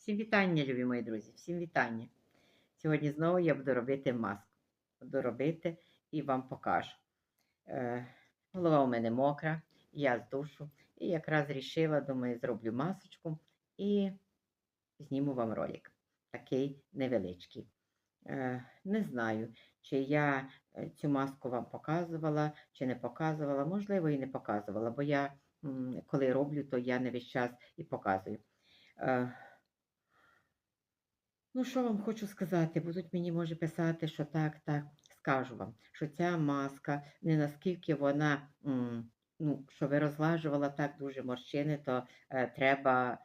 Всім вітання, любі мої друзі, всім вітання. Сьогодні знову я буду робити маску. Буду робити і вам покажу. Е, голова у мене мокра, я з душу. І якраз рішила, думаю, зроблю масочку і зніму вам ролик. Такий невеличкий. Е, не знаю, чи я е, цю маску вам показувала, чи не показувала. Можливо, і не показувала, бо я, коли роблю, то я не весь час і показую. Е, Ну, що вам хочу сказати? Будуть мені, може, писати, що так, так, скажу вам, що ця маска, не наскільки вона, ну, що ви розглажувала так дуже морщини, то е, треба,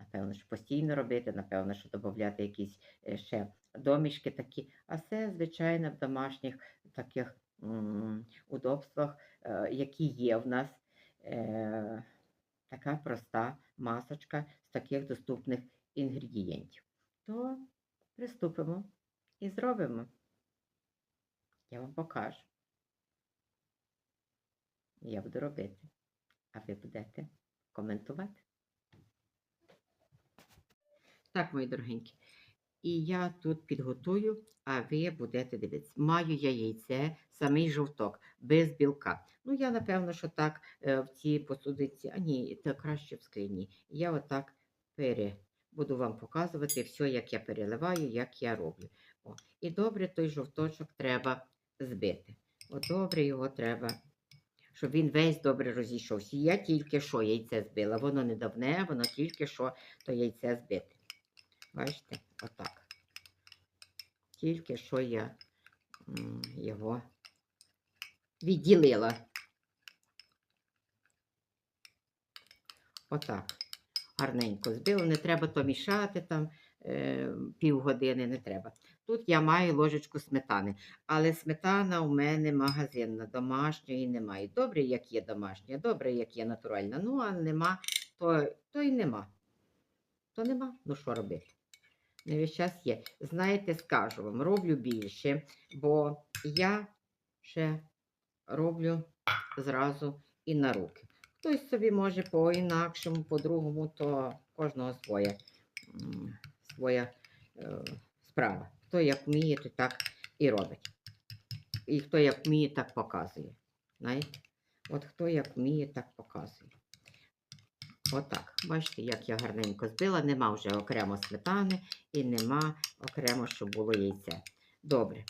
напевно, що постійно робити, напевно, що додати якісь е, ще домішки такі. А це, звичайно, в домашніх таких удобствах, е, які є в нас. Е, така проста масочка з таких доступних інгредієнтів то приступимо і зробимо. Я вам покажу. Я буду робити, а ви будете коментувати. Так, мої дорогенькі. І я тут підготую, а ви будете дивитися. Маю я яйце, самий жовток, без білка. Ну, я, напевно, що так е, в цій посудиці, а ні, то краще в скляній. Я отак пере. Буду вам показувати все, як я переливаю, як я роблю. О, І добре той жовточок треба збити. О, добре його треба, щоб він весь добре розійшовся. Я тільки що яйце збила. Воно не давне, воно тільки що то яйце збите. Бачите, отак. Тільки що я його відділила. Отак гарненько збила. Не треба то мішати там е, півгодини, не треба. Тут я маю ложечку сметани, але сметана у мене магазинна, домашньої немає. Добре, як є домашня, добре, як є натуральна. Ну, а нема, то, то й нема. То нема. Ну, що робити? Не весь час є. Знаєте, скажу вам, роблю більше, бо я ще роблю зразу і на руки. Хтось собі може по-інакшому, по-другому, то кожного своя, своя е, справа. Хто як вміє, то так і робить. І хто як вміє, так показує. Знаєте? От хто як вміє, так показує. Отак. Бачите, як я гарненько збила. Нема вже окремо сметани і нема окремо, щоб було яйце. Добре.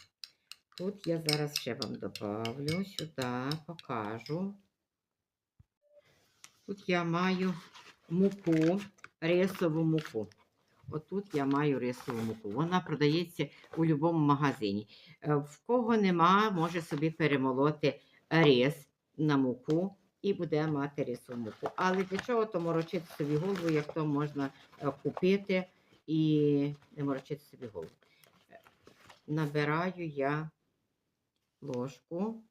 Тут я зараз ще вам добавлю сюди, покажу. Тут я маю муку, рисову муку. Отут я маю рисову муку. Вона продається у будь-якому магазині. Е, В кого нема, може собі перемолоти рис на муку і буде мати рисову муку. Але для чого то морочити собі голову, як то можна е, купити і не морочити собі голову. Е, Набираю я ложку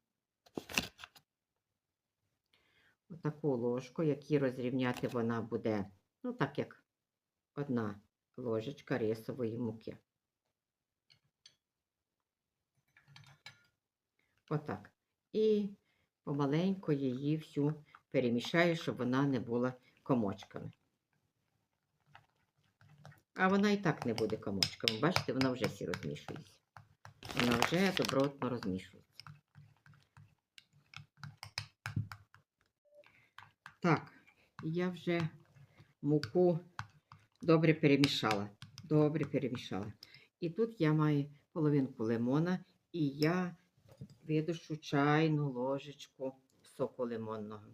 отаку ложку, які розрівняти вона буде, ну, так як одна ложечка рисової муки. Отак. І помаленьку її всю перемішаю, щоб вона не була комочками. А вона і так не буде комочками. Бачите, вона вже всі розмішується. Вона вже добротно розмішується. Так, я вже муку добре перемішала. Добре перемішала. І тут я маю половинку лимона, і я видушу чайну ложечку соку лимонного.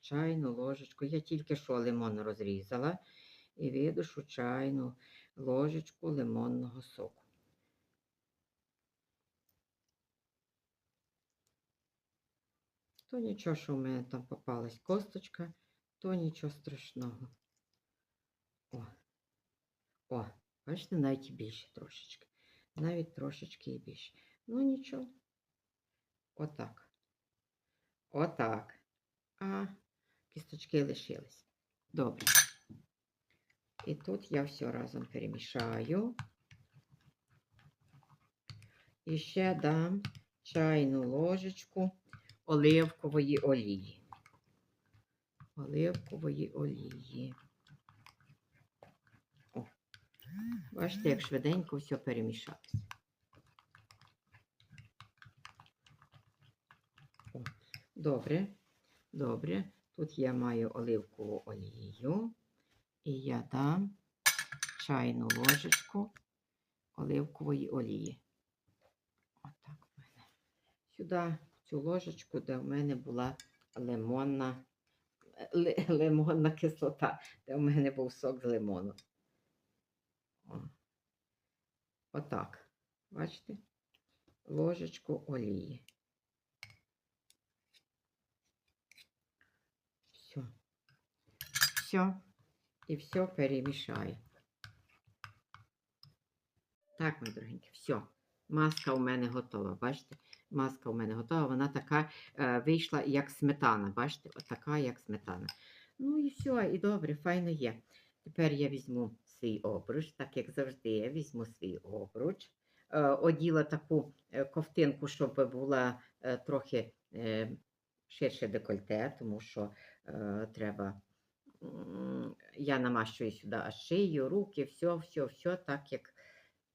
Чайну ложечку. Я тільки що лимон розрізала і видушу чайну ложечку лимонного соку. То нічого, що в мене там попалась косточка, то нічого страшного. О, о, бачите, навіть і більше трошечки. Навіть трошечки і більше. Ну нічого. Отак. Отак. А кісточки лишились. Добре. І тут я все разом перемішаю. І ще дам чайну ложечку оливкової олії. Оливкової олії. О, Бачите, як швиденько все перемішалося. О, Добре, добре. Тут я маю оливкову олію. І я дам чайну ложечку оливкової олії. Отак в мене. Сюди цю ложечку, де в мене була лимонна, лимонна кислота, де в мене був сок з лимону. Отак. Бачите? Ложечку олії. Все. Все. І все перемішаю. Так, мої дорогенькі, все. Маска у мене готова. Бачите? Маска у мене готова. Вона така е, вийшла, як сметана. Бачите? Отака, як сметана. Ну і все, і добре, файно є. Тепер я візьму свій обруч, так як завжди, я візьму свій обруч. Е, оділа таку е, ковтинку, щоб була е, трохи е, ширше декольте, тому що е, треба. Я намащую сюди шию, руки, все, все, все, так як,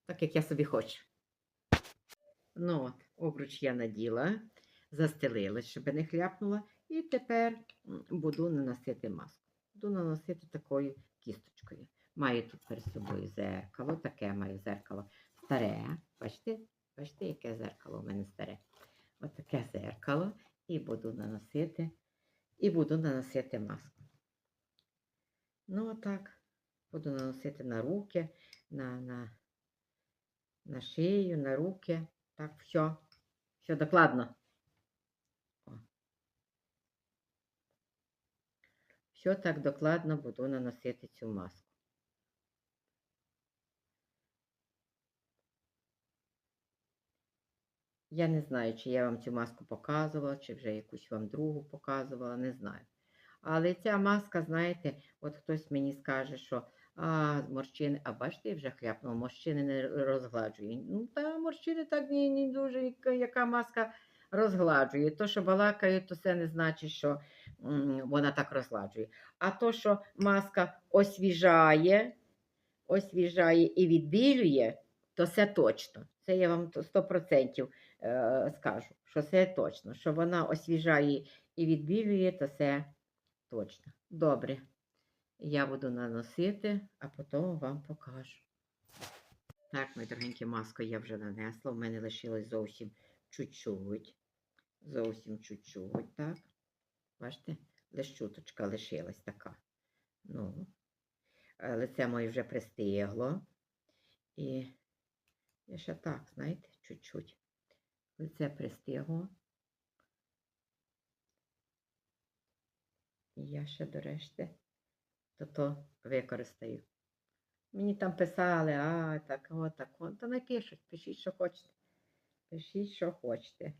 так як я собі хочу. Ну, от, обруч я наділа, застелила, щоб не хляпнула. І тепер буду наносити маску. Буду наносити такою кісточкою. Маю тут перед собою зеркало, таке маю зеркало старе. Бачите? Бачите, яке зеркало у мене старе. Ось таке зеркало. І буду наносити, і буду наносити маску. Ну, отак. Буду наносити на руки, на, на, на шию, на руки. Так, все. Все докладно. Все так докладно буду наносити цю маску. Я не знаю, чи я вам цю маску показувала, чи вже якусь вам другу показувала, не знаю. Але ця маска, знаєте, от хтось мені скаже, що а, морщини, а бачите, я вже хляпнула, морщини не розгладжує. Ну, та морщини так не, не дуже, яка, маска розгладжує. То, що балакаю, то це не значить, що вона так розгладжує. А то, що маска освіжає, освіжає і відбілює, то це точно. Це я вам то 100% е, скажу, що це точно. Що вона освіжає і відбілює, то це точно. Добре. Я буду наносити, а потім вам покажу. Так, мої дорогенькі, маску я вже нанесла. У мене лишилось зовсім чуть-чуть. Зовсім чуть-чуть, так. Бачите, лише чуточка лишилась така. Ну, е, лице моє вже пристигло. І я ще так, знаєте, чуть-чуть. Лице пристигло. Я ще до решти то то використаю. Мені там писали, а, так, о, так, о. Та не пишуть, пишіть, що хочете. Пишіть, що хочете.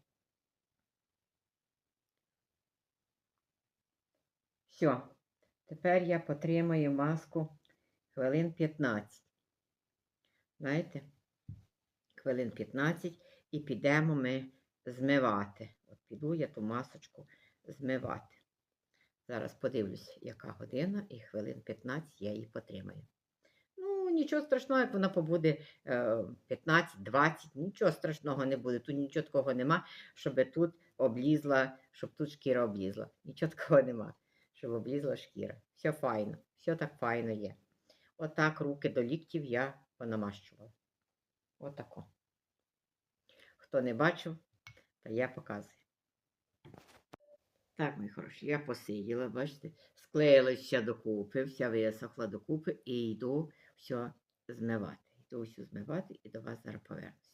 Все. Тепер я потримаю маску хвилин 15. Знаєте? Хвилин 15 і підемо ми змивати. От піду я ту масочку змивати. Зараз подивлюсь, яка година, і хвилин 15 я її потримаю. Ну, нічого страшного, як вона побуде е, 15-20, нічого страшного не буде. Тут нічого такого нема, щоб тут облізла, щоб тут шкіра облізла. Нічого такого нема, щоб облізла шкіра. Все файно, все так файно є. Отак руки до ліктів я понамащувала. Отако. Хто не бачив, то я показую. Так, мої хороші, я посиділа, бачите, склеїлась вся докупи, вся висохла докупи і йду все змивати. Йду все змивати і до вас зараз повернуся.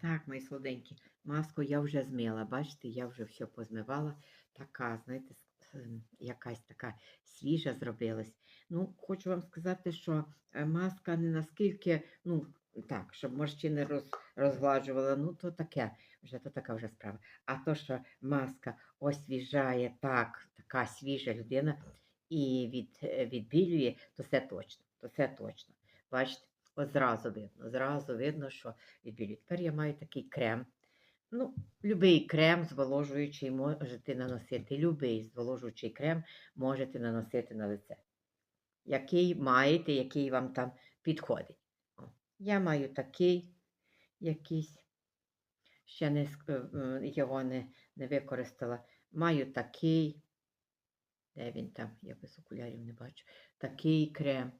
Так, мої сладенькі, маску я вже змила, бачите, я вже все позмивала. Така, знаєте, ем, якась така свіжа зробилась. Ну, хочу вам сказати, що е, маска не наскільки, ну, так, щоб морщини роз, розгладжувала, ну, то таке, вже то така вже справа. А то, що маска освіжає так, така свіжа людина і від, е, відбілює, то це точно, то це точно. Бачите, от зразу видно, зразу видно, що відбілює. Тепер я маю такий крем. Ну, любий крем зволожуючий можете наносити. Любий зволожуючий крем можете наносити на лице. Який маєте, який вам там підходить. Я маю такий якийсь, ще не, е, е, його не, не використала. Маю такий, де він там, я без окулярів не бачу, такий крем.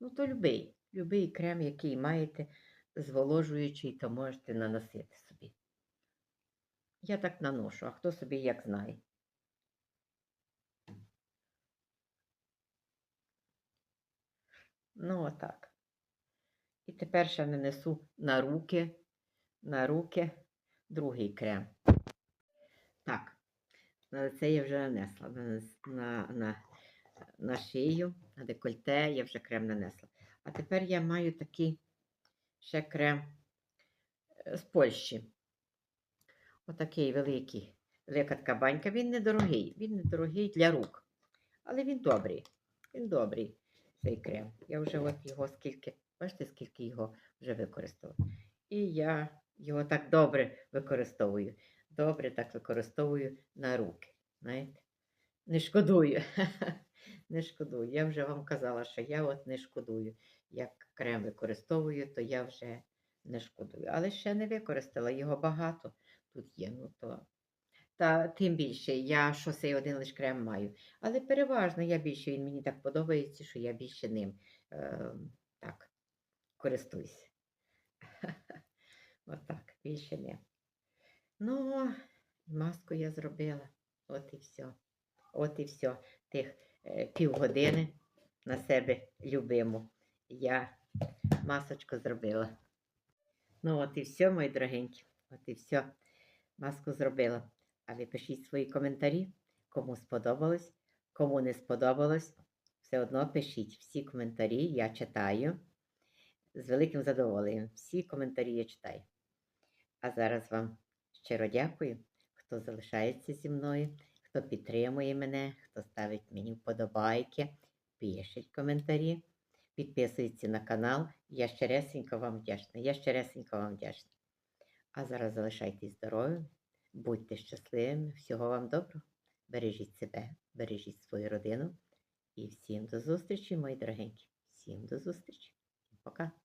Ну, то любий, любий крем, який маєте, зволожуючий, то можете наносити собі. Я так наношу, а хто собі як знає. Ну, отак. І тепер ще нанесу на руки, на руки другий крем. Так, на лице я вже нанесла. На, на, на, шию, на декольте я вже крем нанесла. А тепер я маю такий ще крем е, з Польщі. Отакий великий, велика така банька. Він недорогий. Він недорогий для рук. Але він добрий. Він добрий, цей крем. Я вже от його скільки, бачите, скільки його вже використала. І я його так добре використовую. Добре так використовую на руки. Знаєте? Не шкодую. Не шкодую. Я вже вам казала, що я от не шкодую. Як крем використовую, то я вже не шкодую. Але ще не використала, його багато тут є. Ну, то... Та тим більше, я що один лише крем маю. Але переважно я більше, він мені так подобається, що я більше ним е, так користуюся. Отак, більше не. Ну, маску я зробила. От і все. От і все. Тих е, півгодини на себе любиму. Я масочку зробила. Ну, от і все, мої дорогенькі. От і все. Маску зробила. А ви пишіть свої коментарі, кому сподобалось, кому не сподобалось. Все одно пишіть всі коментарі, я читаю. З великим задоволенням. Всі коментарі я читаю. А зараз вам щиро дякую, хто залишається зі мною, хто підтримує мене, хто ставить мені вподобайки, пишіть коментарі, підписується на канал. Я щиресенько вам вдячна. Я щиресенько вам вдячна. А зараз залишайтесь здорові, будьте щасливими, всього вам доброго. Бережіть себе, бережіть свою родину. І всім до зустрічі, мої дорогенькі. Всім до зустрічі. Пока.